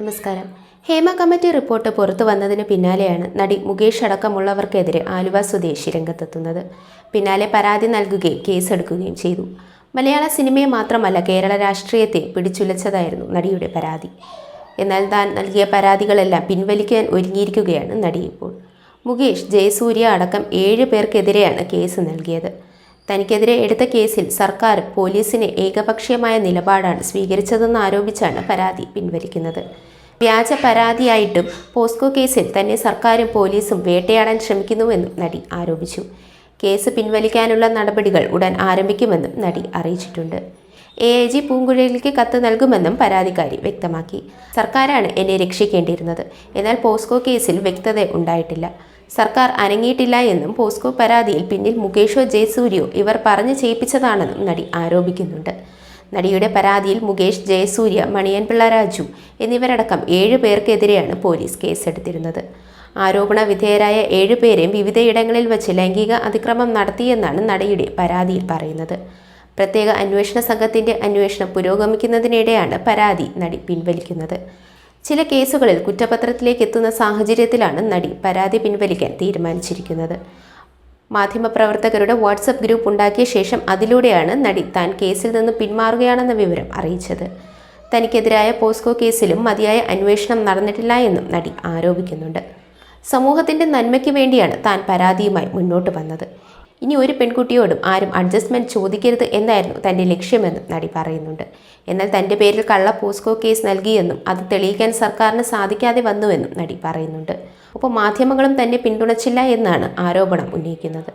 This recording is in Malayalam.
നമസ്കാരം. ഹേമ കമ്മിറ്റി റിപ്പോർട്ട് പുറത്തു വന്നതിന് പിന്നാലെയാണ് നടി മുകേഷ് അടക്കമുള്ളവർക്കെതിരെ ആലുവ സ്വദേശി രംഗത്തെത്തുന്നത്. പിന്നാലെ പരാതി നൽകുകയും കേസെടുക്കുകയും ചെയ്തു. മലയാള സിനിമയെ മാത്രമല്ല കേരള രാഷ്ട്രീയത്തെ പിടിച്ചുലച്ചതായിരുന്നു നടിയുടെ പരാതി. എന്നാൽ താൻ നൽകിയ പരാതികളെല്ലാം പിൻവലിക്കാൻ ഒരുങ്ങിയിരിക്കുകയാണ് നടി ഇപ്പോൾ. മുകേഷ് ജയസൂര്യ അടക്കം ഏഴ് പേർക്കെതിരെയാണ് കേസ് നൽകിയത്. തനിക്കെതിരെ എടുത്ത കേസിൽ സർക്കാർ പോലീസിനെ ഏകപക്ഷീയമായ നിലപാടാണ് സ്വീകരിച്ചതെന്ന് ആരോപിച്ചാണ് പരാതി പിൻവലിക്കുന്നത്. വ്യാജ പരാതിയായിട്ടും പോസ്കോ കേസിൽ തന്നെ സർക്കാരും പോലീസും വേട്ടയാടാൻ ശ്രമിക്കുന്നുവെന്നും നടി ആരോപിച്ചു. കേസ് പിൻവലിക്കാനുള്ള നടപടികൾ ഉടൻ ആരംഭിക്കുമെന്നും നടി അറിയിച്ചിട്ടുണ്ട്. എ ഐ ജി പൂങ്കുഴലിക്ക് കത്ത് നൽകുമെന്നും പരാതിക്കാരി വ്യക്തമാക്കി. സർക്കാരാണ് എന്നെ രക്ഷിക്കേണ്ടിയിരുന്നത്. എന്നാൽ പോസ്കോ കേസിൽ വ്യക്തത ഉണ്ടായിട്ടില്ല. സർക്കാർ അനങ്ങിയിട്ടില്ല എന്നും പോസ്കോ പരാതിയിൽ പിന്നിൽ മുകേഷോ ജയസൂര്യോ ഇവർ പറഞ്ഞു ചെയ്യിപ്പിച്ചതാണെന്നും നടി ആരോപിക്കുന്നുണ്ട്. നടിയുടെ പരാതിയിൽ മുകേഷ് ജയസൂര്യ മണിയൻ പിള്ള രാജു എന്നിവരടക്കം ഏഴ് പേർക്കെതിരെയാണ് പോലീസ് കേസെടുത്തിരുന്നത്. ആരോപണ വിധേയരായ ഏഴുപേരെയും വിവിധയിടങ്ങളിൽ വച്ച് ലൈംഗിക അതിക്രമം നടത്തിയെന്നാണ് നടിയുടെ പരാതിയിൽ പറയുന്നത്. പ്രത്യേക അന്വേഷണ സംഘത്തിന്റെ അന്വേഷണം പുരോഗമിക്കുന്നതിനിടെയാണ് പരാതി നടി പിൻവലിക്കുന്നത്. ചില കേസുകളിൽ കുറ്റപത്രത്തിലേക്ക് എത്തുന്ന സാഹചര്യത്തിലാണ് നടി പരാതി പിൻവലിക്കാൻ തീരുമാനിച്ചിരിക്കുന്നത്. മാധ്യമപ്രവർത്തകരുടെ വാട്സപ്പ് ഗ്രൂപ്പ് ഉണ്ടാക്കിയ ശേഷം അതിലൂടെയാണ് നടി താൻ കേസിൽ നിന്ന് പിന്മാറുകയാണെന്ന വിവരം അറിയിച്ചത്. തനിക്കെതിരായ പോസ്കോ കേസിലും മതിയായ അന്വേഷണം നടന്നിട്ടില്ല എന്നും നടി ആരോപിക്കുന്നുണ്ട്. സമൂഹത്തിന്റെ നന്മയ്ക്ക് വേണ്ടിയാണ് താൻ പരാതിയുമായി മുന്നോട്ട് വന്നത്. ഇനി ഒരു പെൺകുട്ടിയോടും ആരും അഡ്ജസ്റ്റ്മെന്റ് ചോദിക്കരുത് എന്നായിരുന്നു തന്റെ ലക്ഷ്യമെന്നും നടി പറയുന്നുണ്ട്. എന്നാൽ തന്റെ പേരിൽ കള്ള പോസ്കോ കേസ് നൽകിയെന്നും അത് തെളിയിക്കാൻ സർക്കാരിന് സാധിക്കാതെ വന്നുവെന്നും നടി പറയുന്നുണ്ട്. ഒപ്പം മാധ്യമങ്ങളും തന്നെ പിന്തുണച്ചില്ല എന്നാണ് ആരോപണം ഉന്നയിക്കുന്നത്.